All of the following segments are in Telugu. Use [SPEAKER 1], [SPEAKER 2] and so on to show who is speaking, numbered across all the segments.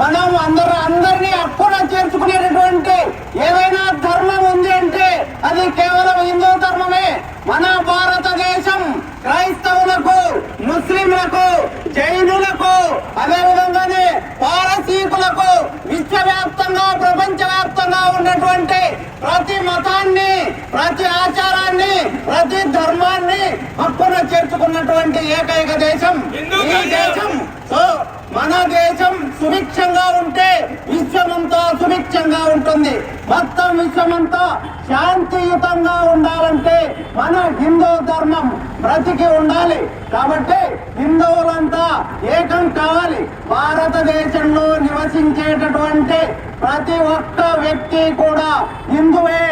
[SPEAKER 1] మనం అందరూ అందరినీ హక్కున చేర్చుకునేటటువంటి ఏదైనా ధర్మం ఉంది అంటే అది కేవలం హిందూ ధర్మమే. మన భారతదేశం క్రైస్తవులకు ముస్లింలకు జైనులకు అదే విధంగానే పారసీకులకు విశ్వవ్యాప్తంగా ప్రపంచవ్యాప్తంగా ఉన్నటువంటి ప్రతి మతాన్ని ప్రతి ఆచారాన్ని ప్రతి ధర్మాన్ని హక్కున చేర్చుకున్నటువంటి ఏకైక దేశం ఈ దేశం. సో మన దేశం సుభిక్షంగా ఉంటే విశ్వమంతా సుభిక్షంగా ఉంటుంది. మొత్తం విశ్వమంతా శాంతియుతంగా ఉండాలంటే మన హిందూ ధర్మం బ్రతికి ఉండాలి. కాబట్టి హిందువులంతా ఏకం కావాలి. భారతదేశంలో నివసించేటటువంటి ప్రతి ఒక్క వ్యక్తి కూడా హిందువే.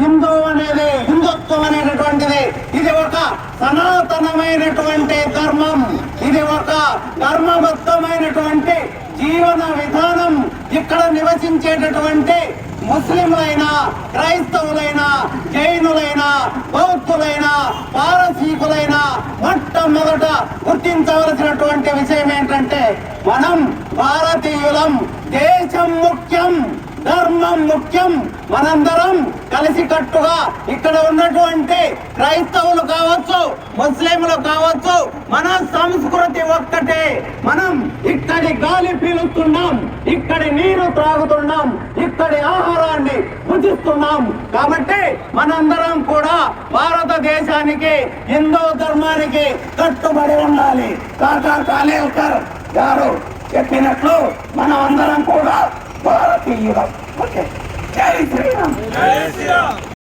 [SPEAKER 1] హిందూ అనేది హిందుత్వం అనేటటువంటిది ఇది ఒక సనాతనమైనటువంటి ధర్మం. ఇది ఒక ధర్మబద్ధమైనటువంటి జీవన విధానం. ఇక్కడ నివసించేటటువంటి ముస్లింలైనా క్రైస్తవులైనా జైనులైనా బౌద్ధులైనా పారసీకులైనా మొట్టమొదట గుర్తించవలసినటువంటి విషయం ఏంటంటే మనం భారతీయులం దేశం ముఖ్యం. ధర్మం ముఖ్యం. మనందరం కలిసికట్టుగా ఇక్కడ ఉన్నటువంటి క్రైస్తవులు కావచ్చు ముస్లింలు కావచ్చు మన సంస్కృతి ఒక్కటే. మనం ఇక్కడి గాలి పీలుస్తున్నాం ఇక్కడి నీరు త్రాగుతున్నాం ఇక్కడి ఆహారాన్ని భుజిస్తున్నాం. కాబట్టి మనందరం కూడా భారతదేశానికి హిందూ ధర్మానికి కట్టుబడి ఉండాలి. కాకా కాలేకర్ గారు చెప్పినట్లు మనం అందరం కూడా భారతీయులం ఓకే జై శ్రీరామ్